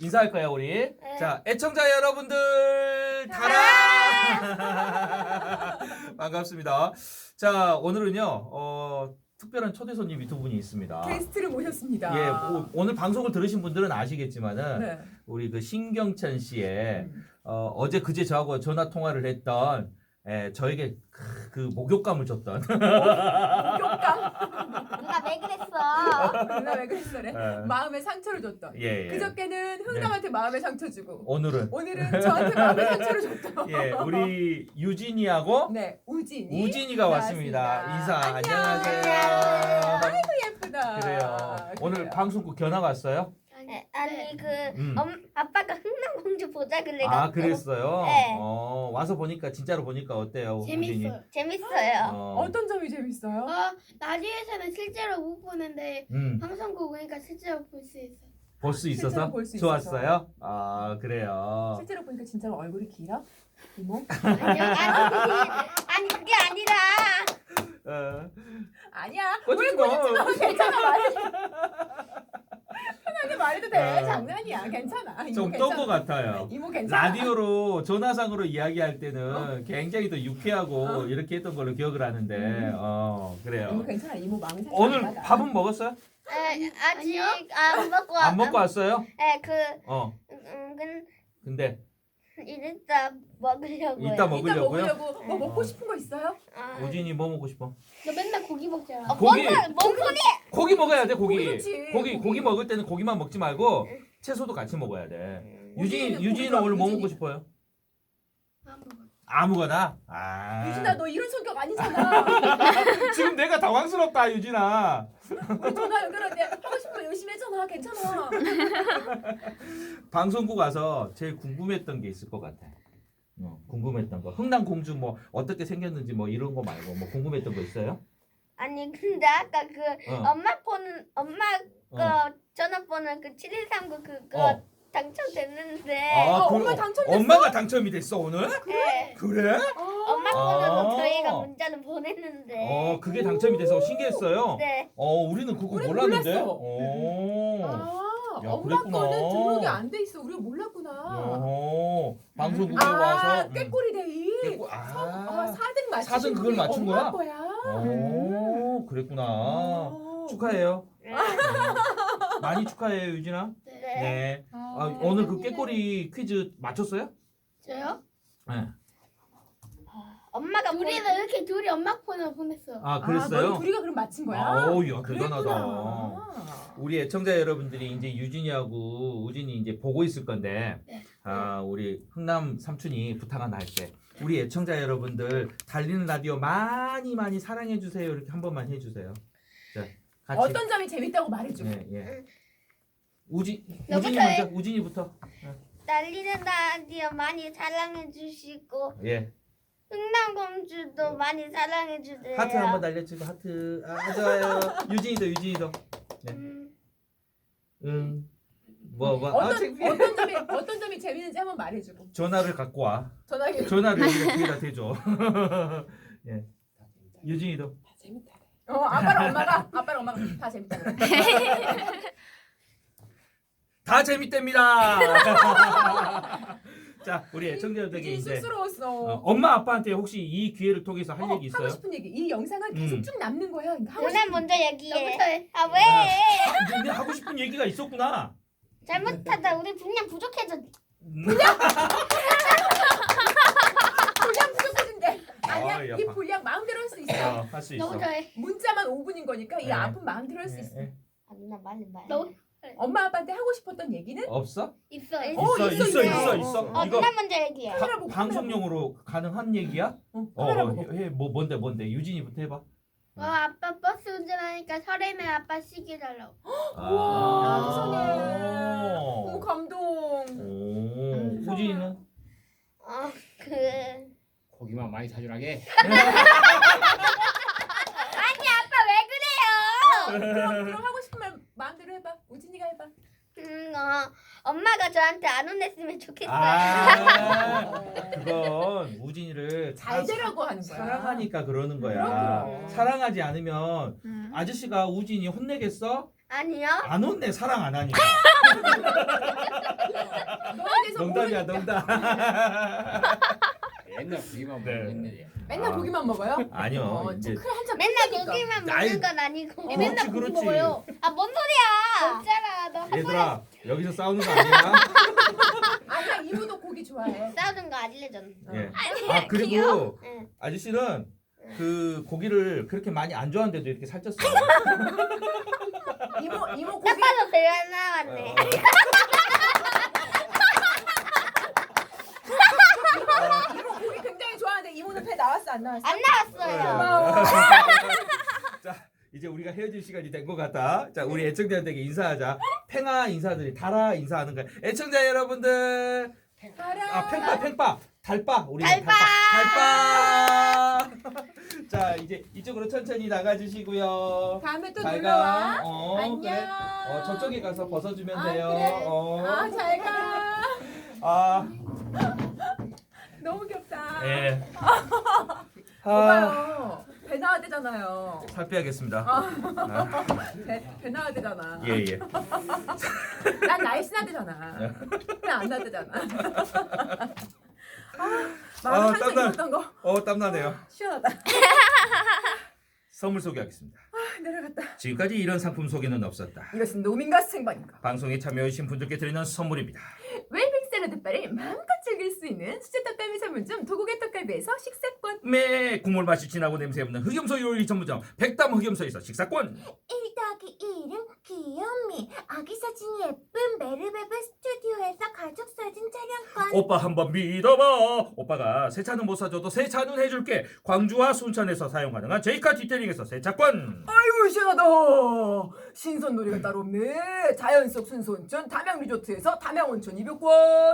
인사할 거야 우리. 네. 자 애청자 여러분들 달아 반갑습니다. 자 오늘은요 어, 특별한 초대 손님이 두 분이 있습니다. 게스트를 모셨습니다. 예 오, 오늘 방송을 들으신 분들은 아시겠지만은 네. 우리 그 신경찬 씨의 음. 어, 어제 그제 저하고 전화 통화를 했던 에, 저에게 크- 그 목욕감을 줬던 목욕감? 왜 그랬어? 누나 왜 그랬어? 그래? 예, 마음에 상처를 줬던. 예, 예. 그저께는 흥남한테 마음에 상처 주고 오늘은 오늘은 저한테 마음에 상처를 줬던. 예 우리 유진이하고 네, 우진이. 우진이가 왔습니다. 인사 안녕. 안녕하세요. 아이고 예쁘다. 그래요. 오늘 그래요. 방송국 견학 왔어요? 네, 아니 그 음. 엄, 아빠가 흥남공주 보자 그래 아 그랬어요. 네. 어 와서 보니까 진짜로 보니까 어때요, 우진이? 재밌어요. 재밌어요. 어, 어떤 점이 재밌어요? 어, 라디오에서는 실제로 못 보는데 음, 방송국 오니까 실제로 볼 수 있어. 볼수 실제로 있어서 볼수 있어서. 좋았어요. 아 그래요. 실제로 보니까 진짜로 얼굴이 길어? 이모? 아니, 아니, 아니 그게 아니라 어, 아니야. 왜 마. 꼬집지 마. 괜찮아. 편하게 말해도 돼. 어. 장난이야. 괜찮아. 이모 좀 괜찮아. 떤것 같아요. 이모 괜찮아. 라디오로 전화상으로 이야기할 때는 굉장히 또 유쾌하고 어. 이렇게 했던 걸로 기억을 하는데 음. 어 그래요. 이모 괜찮아. 이모 상처 오늘 안 받아. 밥은 먹었어요? 에, 아직 아니요. 안 먹고 안 먹고 왔어요? 네, 그어 음, 근 근데 이따 먹으려고요. 이따 먹으려고요? 먹으려고 뭐 네. 먹고 싶은 거 있어요? 아, 우진이 뭐 먹고 싶어? 너 맨날 고기 먹잖아. 어, 고기. 뭔가 뭔가 고기 먹어야 돼 고기. 고기 좋지. 고기 고기. 먹을 때는 고기만 먹지 말고 채소도 같이 먹어야 돼. 유진 우진이는 유진이는 고기가 오늘 뭐 유진이. 먹고 싶어요? 안 먹어. 아무거나. 아. 유진아 너 이런 성격 아니잖아. 지금 내가 당황스럽다 유진아. 우리 전화 연결할 때 하고 거 열심히 했잖아. 괜찮아. 방송국 와서 제일 궁금했던 게 있을 것 같아. 어, 궁금했던 거. 흥남 공주 뭐 어떻게 생겼는지 뭐 이런 거 말고 뭐 궁금했던 거 있어요? 아니 근데 아까 그 어. 엄마 폰은 엄마 그 어. 전화번호 그 7139 그거 어. 당첨됐는데 아, 어, 그럼 엄마 당첨됐어? 엄마가 당첨이 됐어 오늘? 네. 그래? 엄마 아. 번호로 저희가 문자를 보냈는데 어 그게 당첨이 돼서 신기했어요. 네. 어 우리는 그거 우리는 몰랐는데. 몰랐어. 오. 아, 야, 엄마 그랬구나. 거는 등록이 안 돼 있어. 우리가 몰랐구나. 어, 방송국에 아, 와서 음. 꾀꼬리 데이. 아, 아. 4등 맞추신 사등 그걸 분이 맞춘 엄마 거야? 거야. 어, 그랬구나. 어. 축하해요. 네. 음. 많이 축하해요, 유진아. 네. 네. 아, 아, 오늘 그 깨꼬리 퀴즈 맞췄어요? 저요? 네. 엄마가 우리는 본- 이렇게 둘이 엄마 폰으로 보냈어. 아, 아, 그랬어요? 너희 둘이가 그럼 맞힌 거야? 아, 오, 야, 그랬구나. 대단하다. 우리 애청자 여러분들이 이제 유진이하고 우진이 이제 보고 있을 건데, 네. 아, 우리 흥남 삼촌이 부탁 하나 할게. 우리 애청자 여러분들 달리는 라디오 많이 많이 사랑해 주세요. 이렇게 한 번만 해 주세요. 자, 같이. 어떤 점이 재밌다고 말해줘. 예, 예. 우진, 우진이 해. 먼저, 우진이부터. 날리는 라디오 많이 사랑해 주시고 예. 흥남공주도 많이 사랑해 주세요. 하트 한번 날려주고 하트. 아, 좋아요. 유진이도, 유진이도. 음, 응. 뭐, 뭐. 아, 어떤 창피해. 어떤 점이 어떤 점이 재밌는지 한번 말해주고. 전화를 갖고 와. 전화기. 전화를 여기다 뒤에다 대줘. 예. 유진이도. 다 재밌다. 어, 아빠랑 엄마가 아빠랑 엄마가 다 재밌다 그래. 다 재밌답니다. 자, 우리 애청자들에게 이제 쑥스러웠어. 어, 엄마 아빠한테 혹시 이 기회를 통해서 할 어, 얘기 있어요? 하고 싶은 얘기. 이 영상은 계속 음. 쭉 남는 거야. 그러니까 하고 누나 싶은 먼저 얘기해. 너부터 해. 아 왜? 근데 하고 싶은 얘기가 있었구나. 잘못하다 우리 분량 부족해져. 음. 분량 부족해진대. 아니야. 아, 야, 이 봐. 분량 마음대로 할 수 있어. 어, 할수 있어. 너부터 해. 문자만 5분인 거니까 이 네. 아픈 마음대로 할수 예, 있어. 예. 아 누나 말해 말해. 너 엄마 아빠한테 하고 싶었던 얘기는 없어? 있어. 어, 있어, 있어, 있어, 있어. 있어, 있어. 어 이거 누나 먼저 얘기해. 바- 카메라 보고, 방송용으로 가능한 얘기야? 어, 어, 카메라 어, 보고. 해, 해. 뭐 뭔데 뭔데? 유진이부터 해봐. 어, 아빠 버스 운전하니까 설에는 아빠 시계 달라고. 우와, 세상에. 오. 오, 감동. 오. 우진이는? 어그 고기만 많이 사주라게. 아니 아빠 왜 그래요? 그럼, 그럼 하고 마음대로 해봐. 우진이가 해봐. 음, 어, 엄마가 저한테 안 혼냈으면 좋겠어요. 아, 그건 우진이를 잘 되라고 하는 거야. 사랑하니까 그러는 거야. 그럼, 그럼. 사랑하지 않으면 아저씨가 우진이 혼내겠어? 아니요. 안 온네 사랑 안 하니까. 너에 대해서 농담이야. 농담. 옛날 고기만 네. 먹는 옛날이야. 맨날 아. 고기만 먹어요? 아니요 어, 이제 한잔 맨날. 고기만 아이, 먹는 건 아니고. 그렇지, 맨날 고기 그렇지. 먹어요. 아, 뭔 소리야? 없잖아. 너 얘들아 여기서 싸우는 거 아니야? 아니야 이모도 고기 좋아해. 싸우는 거 알려줬. 예. 아니, 아 그리고 응. 아저씨는 그 고기를 그렇게 많이 안 좋아하는데도 이렇게 살쪘어요. 이모 이모 고기 딱 봐도 배가 나왔네. 어. 이 굉장히 좋아하는데 이모는 배 나왔어 안 나왔어? 안 나왔어요. 고마워. 자 이제 우리가 헤어질 시간이 된 것 같다. 자 우리 애청자들에게 인사하자. 팽아 인사들이 달아 인사하는 거야. 애청자 여러분들. 아 팽파 팽파 달빠 우리 달빠. 달빠. 자 이제 이쪽으로 천천히 나가주시고요. 다음에 또 잘 놀러 가. 와. 어, 안녕. 그래. 어 저쪽에 가서 벗어주면 아, 돼요. 그래. 어. 아, 잘 가. 아. 예. 아, 오빠요. 배 나와야 되잖아요. 살 빼야겠습니다. 아, 배, 배 나와야 되잖아. 예 예. 난 날씬해야 되잖아. 배안 나야 되잖아. 아, 아, 마음 항상 땀나. 거어 땀나네요. 시원하다. 선물 소개하겠습니다. 아, 내려갔다. 지금까지 이런 상품 소개는 없었다. 이것은 노민과 생방인가. 방송에 참여해주신 분들께 드리는 선물입니다. 웰빙 샐러드바를 마음껏 즐길 수 있는 수제 떡갈비 전문점 도곡의 떡갈비에서 식사권. 매 국물 맛이 진하고 냄새 없는 흑염소 요리 전문점 백담 흑염소에서 식사권 1 더하기 1은 귀요미 아기 사진이 예쁜 메르베베 스튜디오에서 가족 사진 촬영권 오빠 한번 믿어봐 오빠가 세차는 못 사줘도 세차는 해줄게 광주와 순천에서 사용 가능한 제이카 디테일링에서 세차권 아이고 시원하다. 신선 놀이가 따로 없네. 자연 속 순수온천 담양 리조트에서 담양 온천 입욕권.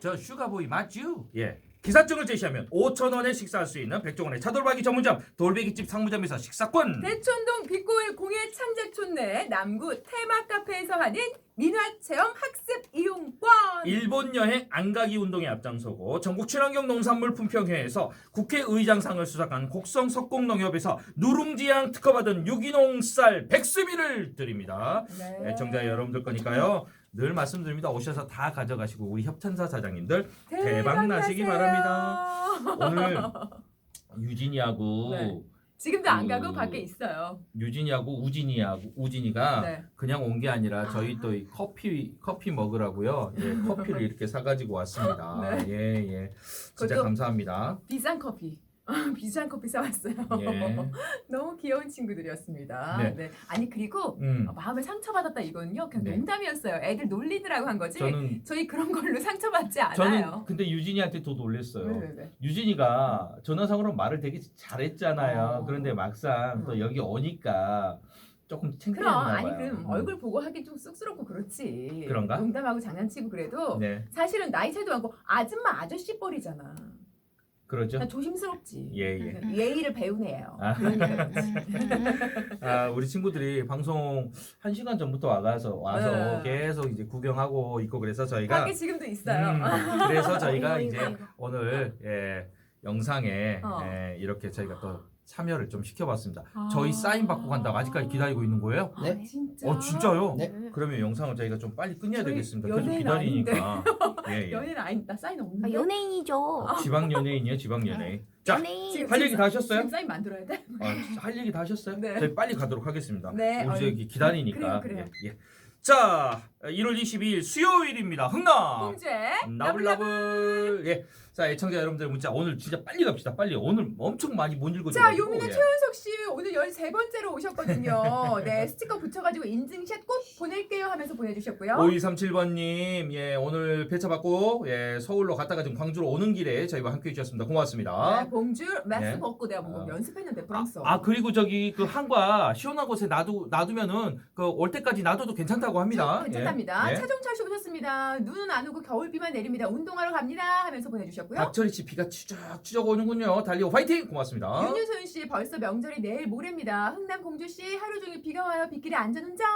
저 슈가보이 맞죠? 예 기사증을 제시하면 5천 원에 식사할 수 있는 백종원의 차돌박이 전문점 돌베기집 상무점에서 식사권 대촌동 빛고일 공예 창작촌 내 남구 테마 카페에서 하는 민화 체험 학습 이용권. 일본 여행 안가기 운동에 앞장서고 전국 친환경 농산물 품평회에서 국회의장상을 수상한 곡성 석공농협에서 누룽지향 특허받은 유기농 쌀 백스미를 드립니다. 네. 애청자 여러분들 거니까요. 늘 말씀드립니다. 오셔서 다 가져가시고 우리 협찬사 사장님들 대박 나시기 바랍니다. 오늘 유진이하고 네. 지금도 안 그- 가고 밖에 있어요. 유진이하고 우진이하고 우진이가 네. 그냥 온 게 아니라 저희 또이 커피 커피 먹으라고요. 예, 커피를 이렇게 사 가지고 왔습니다. 네. 예 예. 진짜 그것도- 감사합니다. 비싼 커피. 비싼 커피 사왔어요. 예. 너무 귀여운 친구들이었습니다. 네. 네. 아니 그리고 음. 어, 마음을 상처받았다 이거는요. 그냥 네. 농담이었어요. 애들 놀리느라고 한 거지. 저는 저희 그런 걸로 상처받지 저는 않아요. 근데 유진이한테 더 놀랬어요. 네, 네, 네. 유진이가 전화상으로 말을 되게 잘했잖아요. 어. 그런데 막상 음. 또 여기 오니까 조금 그럼 봐요. 아니 그럼 음. 얼굴 보고 하기 좀 쑥스럽고 그렇지. 그런가? 농담하고 장난치고 그래도 네, 사실은 나이 차이도 많고 아줌마 아저씨 뻘이잖아. 그러죠. 난 조심스럽지. 예, 예. 예의를 배운 애예요. 아. 그러니까 아, 우리 친구들이 방송 한 시간 전부터 와가서 와서 네. 계속 이제 구경하고 있고 그래서 저희가 밖에 지금도 있어요. 음, 그래서 저희가 이제. 오늘 예, 영상에 어. 예, 이렇게 저희가 또 참여를 좀 시켜봤습니다. 아. 저희 사인 받고 간다고 아직까지 기다리고 있는 거예요? 아, 네. 진짜. 어 진짜요? 네. 그러면 영상을 저희가 좀 빨리 끝내야 저희 되겠습니다. 계속 연예인 기다리니까. 예, 예. 연예인 아니 나 사인 없는데. 아, 연예인이죠. 지방 연예인이요, 지방 연예인. 자, 연예인. 할 얘기 다 하셨어요? 지금 사인 만들어야 돼? 어, 할 얘기 다 하셨어요? 네. 저희 빨리 가도록 하겠습니다. 네, 우리 저기 기다리니까. 그래요, 그래요. 예, 예. 자, 1월 22일 수요일입니다. 흥남. 홍재. 나블나블. 예. 자, 애청자 여러분들 문자 오늘 진짜 빨리 갑시다. 빨리. 오늘 엄청 많이 못 읽어 자, 요민의 최윤석 씨 오늘 13번째로 오셨거든요. 네, 스티커 붙여가지고 인증샷 꼭 보낼게요 하면서 보내주셨고요. 5237번님, 예, 오늘 배차 받고, 예, 서울로 갔다가 지금 광주로 오는 길에 저희와 함께 해주셨습니다. 고맙습니다. 네, 봉줄 맥스 네. 벗고 내가 뭐 아. 연습했는데 프랑스어. 아, 그리고 저기 그 한과 시원한 곳에 놔두, 놔두면은 그 올 때까지 놔둬도 괜찮다고 합니다. 괜찮답니다. 예. 예. 차종철 씨 오셨습니다. 눈은 안 오고 겨울비만 내립니다. 운동하러 갑니다 하면서 보내주셨 고요. 박철희 씨 비가 추적 추적 오는군요. 달리오 화이팅! 고맙습니다. 윤유소연 씨 벌써 명절이 내일 모레입니다. 흥남 공주 씨 하루 종일 비가 와요. 빗길에 안전운전.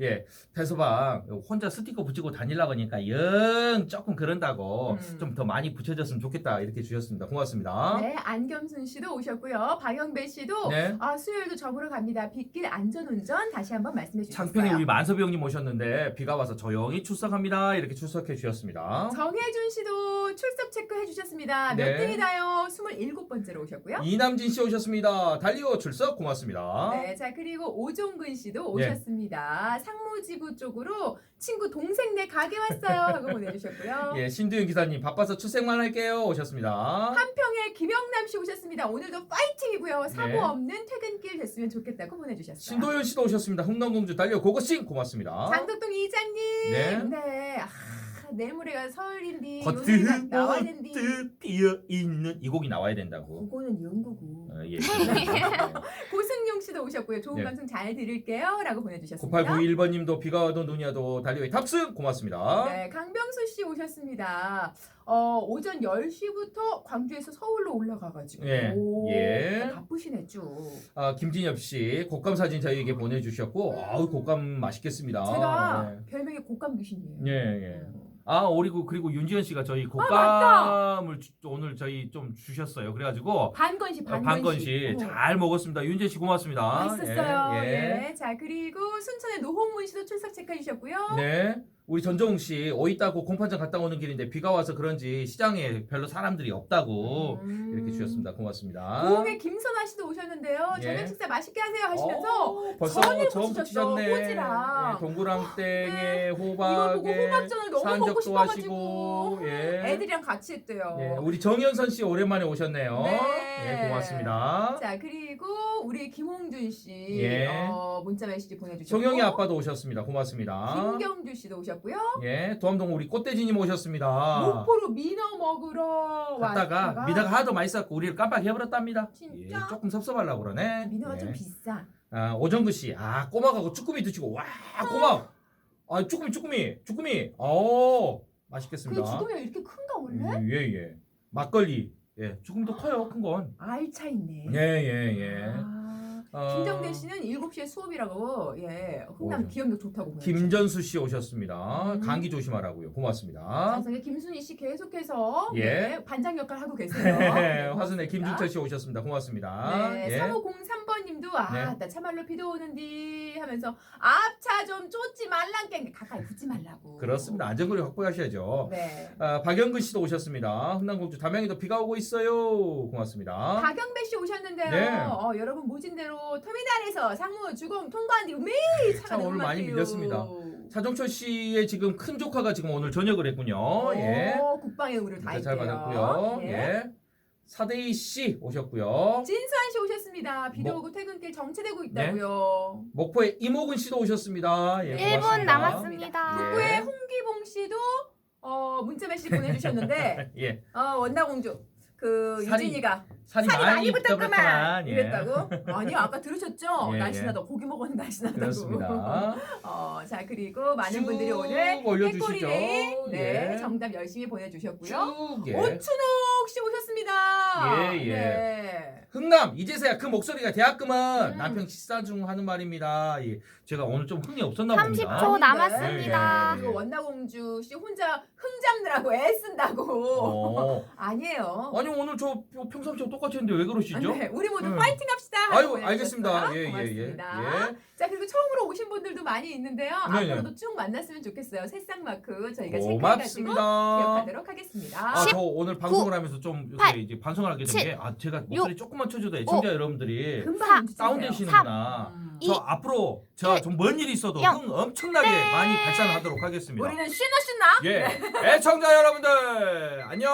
예, 배서방 혼자 스티커 붙이고 다닐라고 하니까 영 조금 그런다고 음. 좀 더 많이 붙여줬으면 좋겠다 이렇게 주셨습니다. 고맙습니다. 네, 안겸순 씨도 오셨고요. 박영배 씨도 네. 아 수요일도 접으러 갑니다. 빗길 안전운전 다시 한번 말씀해 주셨어요. 창평에 우리 만섭이 형님 오셨는데 비가 와서 조용히 출석합니다. 이렇게 출석해 주셨습니다. 정혜준 씨도 출석 체크해 주셨습니다. 몇 네. 등이나요? 27번째로 오셨고요. 이남진 씨 오셨습니다. 달리오 출석 고맙습니다. 네, 자 그리고 오종근 씨도 네. 오셨습니다. 상무지구 쪽으로 친구 동생네 가게 왔어요 하고 보내주셨고요. 예, 신두윤 기사님 바빠서 출석만 할게요 오셨습니다. 한평에 김영남 씨 오셨습니다. 오늘도 파이팅이고요. 사고 네. 없는 퇴근길 됐으면 좋겠다고 보내주셨어요. 신도현 씨도 오셨습니다. 흥남공주 달리오 고고싱 고맙습니다. 장덕동 이장님. 네. 네. 아, 내일 모레가 설인데 버트 요새가 나와야 된디. 비어 있는 이 곡이 나와야 된다고. 그거는 연구고. 어, 예. 고승용 씨도 오셨고요. 좋은 네. 방송 잘 들을게요 라고 보내주셨습니다. 9891번님도 비가 와도 눈이 와도 달리오의 탑승 고맙습니다. 네, 강병수 씨 오셨습니다. 어, 오전 10시부터 광주에서 서울로 올라가가지고. 예, 오, 예. 바쁘시네, 쭉. 아, 김진엽 씨 곡감 사진 저희에게 보내주셨고 아우 곡감 맛있겠습니다. 제가 별명이 곶감 귀신이에요. 예, 예. 아, 그리고 그리고 윤지현 씨가 저희 아, 맞다. 곡감을 주- 오늘 저희 좀 주셨어요. 그래가지고 반건시, 어, 반건시. 반건씨 어. 잘 먹었습니다. 윤지현 씨 고맙습니다. 맛있었어요. 예, 예. 예. 자, 그리고 순천의 노홍문 씨도 출석 체크해 주셨고요. 네. 우리 전정웅 씨 따고 공판장 갔다 오는 길인데 비가 와서 그런지 시장에 별로 사람들이 없다고 음. 이렇게 주셨습니다. 고맙습니다. 고흥의 김선아 씨도 오셨는데요. 예. 저녁 식사 맛있게 하세요 하시면서 어, 벌써 전을 붙이셨어, 붙이셨네. 호지랑. 예, 동그랑땡에 이걸 보고 호박에 호박전을 너무 먹고 산적도 싶어가지고 하시고 예. 애들이랑 같이 했대요. 예, 우리 정현선 씨 오랜만에 오셨네요. 네. 예, 고맙습니다. 자 그리고 우리 김홍준 씨 예. 어, 문자 메시지 보내주셨고 송영이 아빠도 오셨습니다. 고맙습니다. 김경주 씨도 오셨고 요. 예, 도암동 우리 꽃돼지님 오셨습니다. 목포로 민어 먹으러 갔다가 왔다가 미나가 하도 맛있었고 우리를 깜빡해버렸답니다. 진짜? 예, 조금 섭섭하려고 그러네. 민어가 예. 좀 비싸. 아, 오정구 씨, 아 꼬막하고 쭈꾸미 드시고 와 꼬막, 아 쭈꾸미 쭈꾸미 쭈꾸미, 어 그 맛있겠습니다. 죽으면 이렇게 큰가 원래? 음, 예 예. 막걸리, 예 쭈꾸미도 커요 큰 건. 알차 있네. 예예 예. 아, 어, 김정대 씨는 7시에 수업이라고 예 흥남 오죠. 기억력 좋다고 보내주셨어요. 김전수 씨 오셨습니다. 음. 감기 조심하라고요. 고맙습니다. 자성의 김순희 씨 계속해서 예. 네, 반장 역할 하고 계세요. 네, 화순의 고맙습니다. 김준철 씨 오셨습니다. 고맙습니다. 네, 예. 3503번님도 아, 네. 나 참말로 비도 오는디 하면서 앞차 좀 쫓지 말란게 가까이 붙지 말라고. 그렇습니다. 안전거리 확보하셔야죠. 네. 아, 박영근 씨도 오셨습니다. 흥남공주 담양에도 비가 오고 있어요. 고맙습니다. 박영배 씨 오셨는데요. 네. 어, 여러분 모진대로 터미널에서 상무 주공 통과한 뒤 매일 차가 참 너무 오늘 많이 많대요. 밀렸습니다. 차종철 씨의 지금 큰 조카가 지금 오늘 저녁을 했군요. 예. 어, 국방의 의무를 다잘 했대요. 받았고요. 예. 예. 사대희 씨 오셨고요. 진수한 씨 오셨습니다. 비도 뭐- 오고 퇴근길 정체되고 있다고요. 목포의 이모근 씨도 오셨습니다. 예, 1분 고맙습니다. 남았습니다. 예. 북구의 홍기봉 씨도 어, 문자 메시지 보내주셨는데 예. 어, 원나공주 그 살이 유진이가 살이, 많이. 붙었구만 예. 이랬다고? 아니요 아까 들으셨죠? 예, 날씬하다 고기 먹었는데 날씬하다고 그렇습니다. 어, 자 그리고 많은 쭉 분들이 오늘 올려주시죠. 깨꼬리데이 네, 예. 정답 열심히 보내주셨고요 쭉 예. 오춘 옥씨 오셨습니다 예, 예. 네. 흥남 이제서야 그 목소리가 대학금은 음. 남편 식사 중 하는 말입니다. 예. 제가 오늘 좀 흥이 없었나 30초 봅니다. 아닌데? 남았습니다. 예, 예. 그리고 원나공주 씨 혼자 흥 잡느라고 애쓴다고 어. 아니에요 아니 오늘 저 평상시와 똑같이 했는데 왜 그러시죠? 네, 우리 모두 음. 파이팅 합시다 아유. 알겠습니다. 예, 예, 예. 고맙습니다. 예. 자 그리고 처음으로 오신 분들도 많이 있는데요. 네, 앞으로도 쭉 만났으면 좋겠어요. 새싹 마크 저희가 체크해가지고 고맙습니다. 기억하도록 하겠습니다. 아, 저 오늘 방송을 하면서 그래서 좀 이렇게 팔, 이제 반성을 하게 칠, 된 게 아 제가 목소리 조금만 쳐줘도 애청자 여러분들이 다운되시는구나 음. 저 앞으로 제가 좀 먼 일이 있어도 영, 흥 엄청나게 네. 많이 발산하도록 하겠습니다. 우리는 신나 신나. 예, 애청자 여러분들 안녕.